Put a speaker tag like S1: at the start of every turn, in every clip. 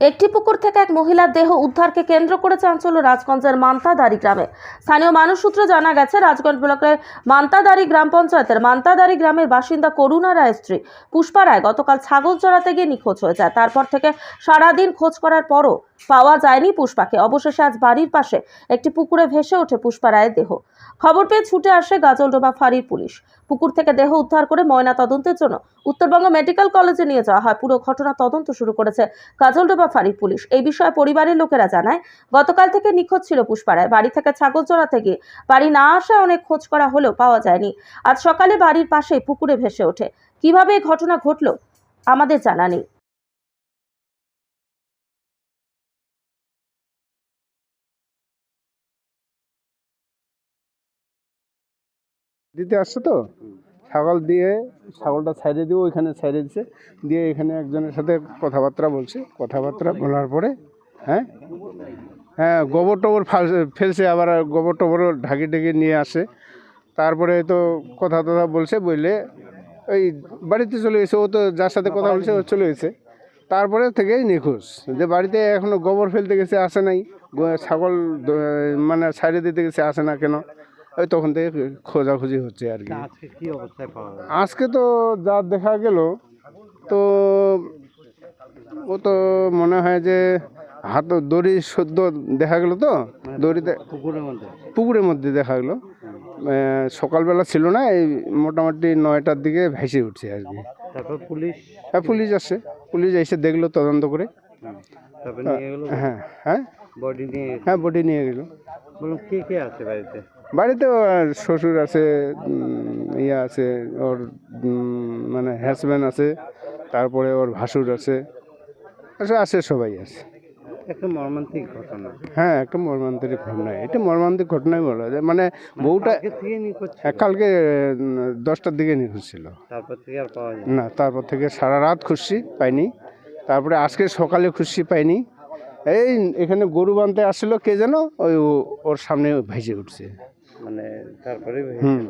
S1: একটি পুকুর থেকে এক মহিলার দেহ উদ্ধারকে কেন্দ্র করে চাঞ্চল্য রাজগঞ্জের মান্তাদারি গ্রামে। স্থানীয় মানুষ সূত্রে জানা গেছে, রাজগঞ্জ ব্লকের মান্তাদারি গ্রাম পঞ্চায়েতের মান্তাদারি গ্রামের বাসিন্দা করুণা রায় স্ত্রী পুষ্পা রায় গতকাল ছাগল চড়াতে গিয়ে নিখোঁজ হয়ে যায়। তারপর থেকে সারাদিন খোঁজ করার পরও পাওয়া যায়নি পুষ্পাকে। অবশেষে আজ বাড়ির পাশে একটি পুকুরে ভেসে ওঠে পুষ্পা রায়ের দেহ। খবর পেয়ে ছুটে আসে গাজলডোবা ফাঁড়ির পুলিশ। পুকুর থেকে দেহ উদ্ধার করে ময়না তদন্তের জন্য উত্তরবঙ্গ মেডিকেল কলেজে নিয়ে যাওয়া হয়। পুরো ঘটনা তদন্ত শুরু করেছে গাজলডোবা ফাঁড়ির পুলিশ। এই বিষয়ে পরিবারের লোকেরা জানায়, গতকাল থেকে নিখোঁজ ছিল পুষ্পারায়। বাড়ি থেকে ছাগল চড়াতে গিয়ে বাড়ি না আসা অনেক খোঁজ করা হলেও পাওয়া যায়নি। আজ সকালে বাড়ির পাশেই পুকুরে ভেসে ওঠে। কীভাবে এই ঘটনা ঘটলো, আমাদের জানা নেই।
S2: দিতে আসছে তো? ছাগল দিয়ে, ছাগলটা সাইডে দিয়ে ওইখানে সাইডে দিছে। দিয়ে এখানে একজনের সাথে কথাবার্তা বলছে। কথাবার্তা বলার পরে হ্যাঁ? হ্যাঁ গোবর টোবর ফাল- ফেলছে, আবার গোবর টোবরও ঢাকি ঢেকে নিয়ে আসে। তারপরে তো কথা টথা বলছে, বললে ওই বাড়িতে চলে গেছে ও তো যার সাথে কথা বলছে, ও চলে গেছে তারপরে থেকেই নিখোঁজ। যে বাড়িতে এখনও গোবর ফেলতে গেছে, আসে নাই। ছাগল মানে সাইডে দিতে গেছে, আসে না কেন? ওই তখন থেকে খোঁজাখুঁজি হচ্ছে আর কি।
S3: আজকে
S2: তো যা দেখা গেল তো ও তো মনে হয় যে হাত দড়ি সদ্য দেখা গেলো তো? দড়িতে
S3: পুকুরের মধ্যে
S2: পুকুরের মধ্যে দেখা গেলো। সকালবেলা ছিল না এই মোটামুটি নয়টার দিকে ভেসে উঠছে আর কি।
S3: তারপর পুলিশ?
S2: হ্যাঁ পুলিশ আসছে। পুলিশ এসে দেখল তদন্ত করে। হ্যাঁ হ্যাঁ।
S3: বডি নিয়ে
S2: হ্যাঁ বডি নিয়ে গেলো।
S3: বলুন কে কে আছে বাড়িতে?
S2: বাড়িতে শ্বশুর আছে ইয়ে আছে ওর মানে হাজব্যান্ড আছে তারপরে ওর ভাসুর আছে আছে আছে সবাই আছে।
S3: একটা মর্মান্তিক ঘটনা।
S2: হ্যাঁ একটা মর্মান্তিক ঘটনা। এটা মর্মান্তিক ঘটনাই বলা যায়। মানে বউটা
S3: ছিল।
S2: হ্যাঁ, কালকে দশটার দিকে নিখোঁজ ছিল।
S3: তারপর থেকে আর পাওয়া যায়
S2: না তারপর থেকে সারা রাত খুশি পাইনি। তারপরে আজকে সকালে খুশি পাইনি। এই এখানে গরু বাঁধতে আসছিল কে যেন? ওই ও- ওর সামনে ভেসে উঠছে।
S3: মানে তারপরে
S2: হুম।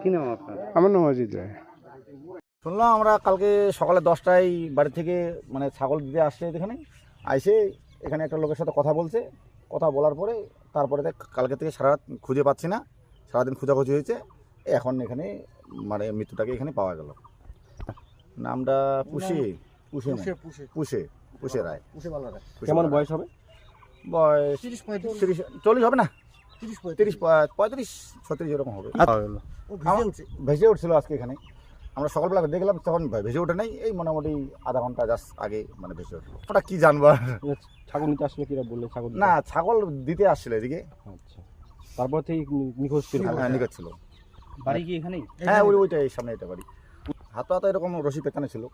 S3: কি নাম আপনার?
S2: আমার নাম অজিত রায়।
S4: শুনলাম আমরা কালকে সকালে দশটায় বাড়ি থেকে মানে ছাগল দিতে আসছে এখানে। আইসে এখানে একটা লোকের সাথে কথা বলছে। কথা বলার পরে তারপরে দেখ কালকে থেকে সারা রাত খুঁজে পাচ্ছি না। সারাদিন খোঁজাখুঁজি হয়েছে। এখন এখানে মানে মৃত্যুটাকে এখানে পাওয়া গেল। নামটা পুষে? পুষে পুষে পুষে। রায়। পুষে
S5: কেমন বয়স হবে?
S4: বয়স তিরিশ চল্লিশ হবে না? তিরিশ পঁয়- পঁয়ত্রিশ ছত্রিশ এরকম হবে। আমার ভেসে উঠছিল আজকে এখানে। আমরা সকালবেলা দেখলাম তখন ভেসে ওঠে নাই। এই মোটামুটি আধা ঘণ্টা জাস্ট আগে মানে ভেসে উঠল। ওটা কি জানব আর?
S5: ছাগল নিতে আসলে কিরা বললে? ছাগল
S4: না ছাগল দিতে আসছিল এদিকে।
S5: আচ্ছা। তারপর থেকে নিখোঁজ ছিল?
S4: হ্যাঁ নিকট ছিল।
S5: বাড়ি কি এখানেই?
S4: হ্যাঁ ওই ওইটা এই সামনে এটা বাড়ি। হাতে হাতে এরকম রশি পেছনে ছিল।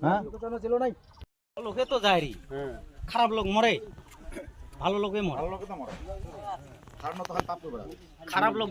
S4: হ্যাঁ?
S6: লোকে তো যায়রি। খারাপ লোক মরে। ভালো লোকে মরে। খারাপ লোক